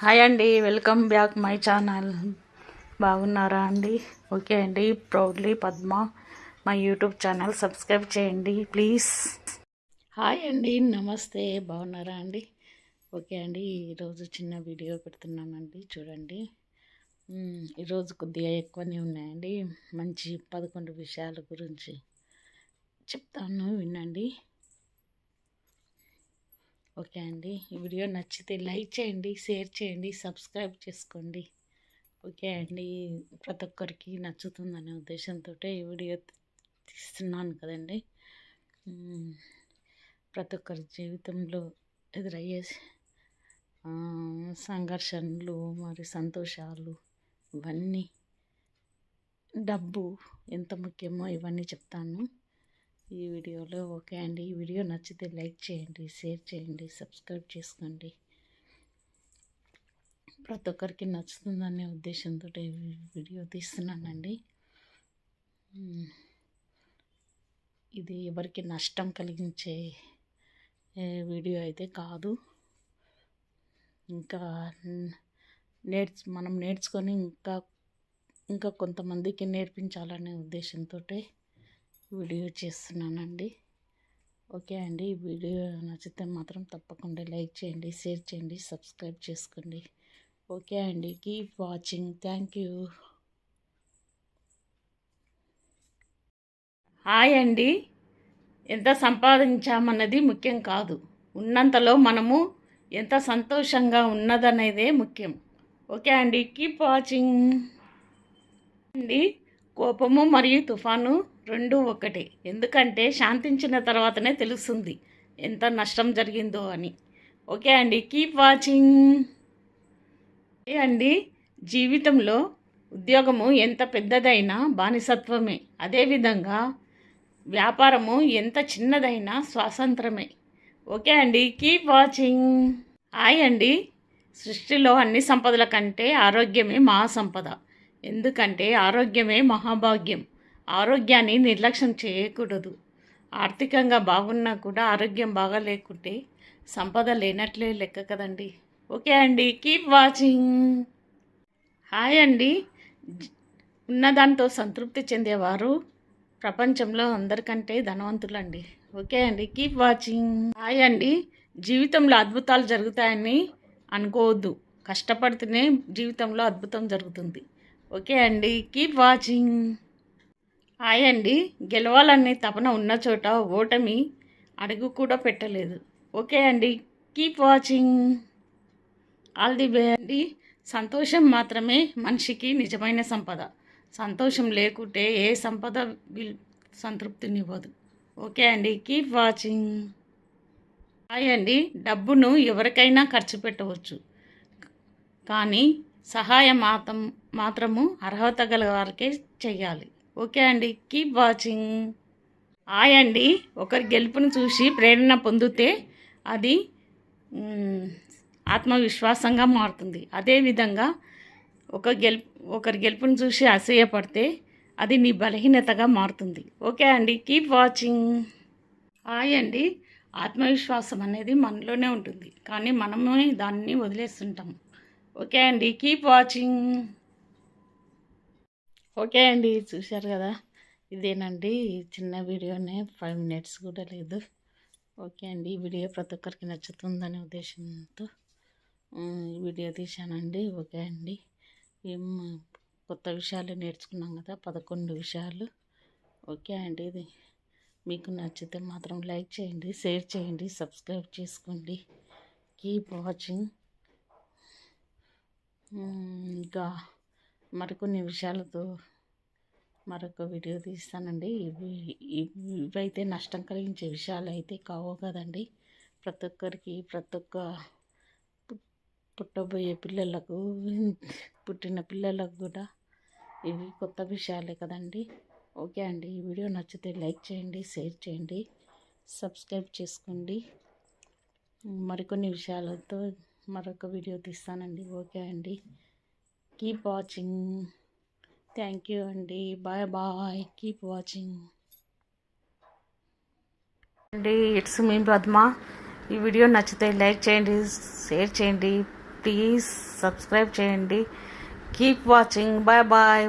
Hi అండి welcome back my channel. బాగున్నారా అండి? ఓకే అండి ప్రౌడ్లీ పద్మ మా యూట్యూబ్ ఛానల్ సబ్స్క్రైబ్ చేయండి ప్లీజ్. హాయ్ అండి నమస్తే బాగున్నారా అండి? ఓకే అండి ఈరోజు చిన్న వీడియో పెడుతున్నానండి చూడండి. ఈరోజు కొద్దిగా ఎక్కువనే ఉన్నాయండి. మంచి పదకొండు విషయాల గురించి చెప్తాను వినండి. ఓకే అండి. ఈ వీడియో నచ్చితే లైక్ చేయండి షేర్ చేయండి సబ్స్క్రైబ్ చేసుకోండి. ఓకే అండి. ప్రతి ఒక్కరికి నచ్చుతుందనే ఉద్దేశంతో ఈ వీడియో తీస్తున్నాను కదండి. ప్రతి ఒక్కరి జీవితంలో ఎదురయ్యే సంఘర్షణలు మరి సంతోషాలు ఇవన్నీ డబ్బు ఎంత ముఖ్యమో ఇవన్నీ చెప్తాను. ఈ వీడియోలో ఓకే అండి. ఈ వీడియో నచ్చితే లైక్ చేయండి షేర్ చేయండి సబ్స్క్రైబ్ చేసుకోండి. ప్రతి ఒక్కరికి నచ్చుతుందనే ఉద్దేశంతో ఈ వీడియో తీస్తున్నానండి. ఇది ఎవరికి నష్టం కలిగించే వీడియో అయితే కాదు. ఇంకా నేర్చు మనం నేర్చుకొని ఇంకా ఇంకా కొంతమందికి నేర్పించాలనే ఉద్దేశంతో వీడియో చేస్తున్నానండి. ఓకే అండి ఈ వీడియో నచ్చితే మాత్రం తప్పకుండా లైక్ చేయండి షేర్ చేయండి సబ్స్క్రైబ్ చేసుకోండి. ఓకే అండి keep watching. Thank you. Hi అండి ఎంత సంపాదించామన్నది ముఖ్యం కాదు. ఉన్నంతలో మనము ఎంత సంతోషంగా ఉన్నదనేదే ముఖ్యం. ఓకే అండి కీప్ వాచింగ్. అండి కోపము మరియు తుఫాను రెండు ఒకటే. ఎందుకంటే శాంతించిన తర్వాతనే తెలుస్తుంది ఎంత నష్టం జరిగిందో అని. ఓకే అండి కీప్ వాచింగ్. ఏ అండి జీవితంలో ఉద్యోగము ఎంత పెద్దదైనా బానిసత్వమే. అదేవిధంగా వ్యాపారము ఎంత చిన్నదైనా స్వాతంత్రమే. ఓకే అండి కీప్ వాచింగ్. హాయ్ అండి సృష్టిలో అన్ని సంపదల కంటే ఆరోగ్యమే మహాసంపద. ఎందుకంటే ఆరోగ్యమే మహాభాగ్యం. ఆరోగ్యాన్ని నిర్లక్ష్యం చేయకూడదు. ఆర్థికంగా బాగున్నా కూడా ఆరోగ్యం బాగా లేకుంటే సంపద లేనట్లే లెక్క కదండి. ఓకే అండి కీప్ వాచింగ్. హాయ్ అండి. ఉన్నదాంతో సంతృప్తి చెందేవారు ప్రపంచంలో అందరికంటే ధనవంతులండి. ఓకే అండి కీప్ వాచింగ్. హాయ్ అండి. జీవితంలో అద్భుతాలు జరుగుతాయని అనుకోవద్దు. కష్టపడితేనే జీవితంలో అద్భుతం జరుగుతుంది. ఓకే అండి కీప్ వాచింగ్. హాయ్ అండి గెలవాలనే తపన ఉన్న చోట ఓటమి అడుగు కూడా పెట్టలేదు. ఓకే అండి కీప్ వాచింగ్. ఆల్ ది బే అండి. సంతోషం మాత్రమే మనిషికి నిజమైన సంపద. సంతోషం లేకుంటే ఏ సంపద సంతృప్తినివ్వదు. ఓకే అండి కీప్ వాచింగ్. హాయ్ అండి డబ్బును ఎవరికైనా ఖర్చు పెట్టవచ్చు. కానీ సహాయం మాత్రం మాత్రము అర్హత గల వారికే చేయాలి ఓకే అండి కీప్ వాచింగ్ ఆయండి ఒకరి గెలుపును చూసి ప్రేరణ పొందితే అది ఆత్మవిశ్వాసంగా మారుతుంది. అదేవిధంగా ఒక గెలుపు ఒకరి గెలుపును చూసి అసూయపడితే అది నీ బలహీనతగా మారుతుంది. ఓకే అండి కీప్ వాచింగ్ హాయ్ అండి ఆత్మవిశ్వాసం అనేది మనలోనే ఉంటుంది కానీ మనమే దాన్ని వదిలేస్తుంటాం. ఓకే అండి కీప్ వాచింగ్ ఓకే అండి చూశారు కదా? ఇదేనండి చిన్న వీడియోనే ఫైవ్ మినిట్స్ కూడా లేదు. ఓకే అండి ఈ వీడియో ప్రతి ఒక్కరికి నచ్చుతుందనే ఉద్దేశంతో వీడియో తీశానండి. ఓకే అండి ఏం కొత్త విషయాలు నేర్చుకున్నాం కదా పదకొండు విషయాలు. ఓకే అండి ఇది మీకు నచ్చితే మాత్రం లైక్ చేయండి షేర్ చేయండి సబ్స్క్రైబ్ చేసుకోండి. Keep watching. ఇంకా మరికొన్ని విషయాలతో మరొక వీడియో తీస్తానండి. ఇవి ఇవైతే నష్టం కలిగించే విషయాలు అయితే కావు కదండి. ప్రతి ఒక్కరికి ప్రతి ఒక్క పుట్టబోయే పిల్లలకు పుట్టిన పిల్లలకు కూడా ఇవి కొత్త విషయాలే కదండి. ఓకే అండి. ఈ వీడియో నచ్చితే లైక్ చేయండి షేర్ చేయండి సబ్స్క్రైబ్ చేసుకోండి. మరికొన్ని విషయాలతో మరొక వీడియో తీస్తానండి. ఓకే అండి. Keep watching. థ్యాంక్ యూ అండి బాయ్ బాయ్ కీప్ వాచింగ్ అండి ఇట్స్ మీ పద్మ ఈ వీడియో నచ్చితే లైక్ చేయండి షేర్ చేయండి. ప్లీజ్ సబ్స్క్రైబ్ చేయండి. Keep watching bye bye